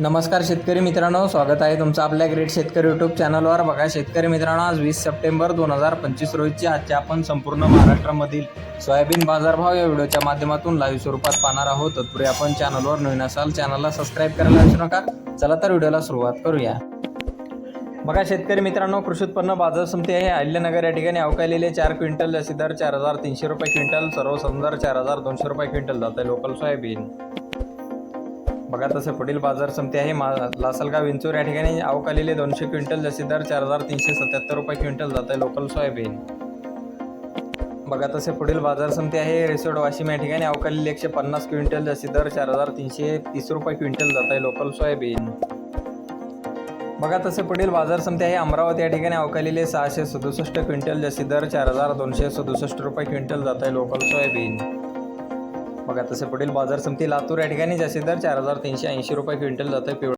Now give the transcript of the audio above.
नमस्कार शेतकरी मित्रांनो स्वागत आहे तुमचं आपल्या ग्रेट शेतकरी यूट्यूब चॅनलवर बघा शेतकरी मित्रांनो आज वीस सप्टेंबर दोन हजार पंचवीस रोजीची आजच्या आपण संपूर्ण महाराष्ट्रामधील सोयाबीन बाजारभाव या व्हिडिओच्या माध्यमातून लाईव्ह स्वरूपात पाहणार आहोत. तत्पूर्वी आपण चॅनलवर नवीन असाल चॅनलला सबस्क्राईब करायला विसरू नका. चला तर व्हिडिओला सुरुवात करूया. बघा शेतकरी मित्रांनो कृषी उत्पन्न बाजार समिती आहे. अहिल्यानगर या ठिकाणी अवकालेले चार क्विंटल जास्ती दर चार हजार तीनशे रुपये क्विंटल सर्व समदर चार हजार दोनशे रुपये क्विंटल जात आहे लोकल सोयाबीन. बघा तसे पुढील बाजार समिती आहे. मा लासलगाव विंचूर या ठिकाणी अवकालेले दोनशे क्विंटल जास्ती दर चार हजार तीनशे सत्याहत्तर रुपये क्विंटल जात आहे लोकल सोयाबीन. बघा तसे पुढील बाजार समिती आहे. रिसोड वाशिम या ठिकाणी अवकालेले एकशे पन्नास क्विंटल जास्ती दर चार हजार तीनशे तीस रुपये क्विंटल जात आहे लोकल सोयाबीन. बघा तसे पुढील बाजार समिती आहे. अमरावती या ठिकाणी अवकालेले सहाशे सदुसष्ट क्विंटल जास्ती दर चार हजार दोनशे सदुसष्ट रुपये क्विंटल जात आहे लोकल सोयाबीन. बघा तसं पुढील बाजार समिती लातूर या ठिकाणी जास्तीत दर चार हजार तीनशे ऐंशी रुपये क्विंटल जातं आहे पिवळा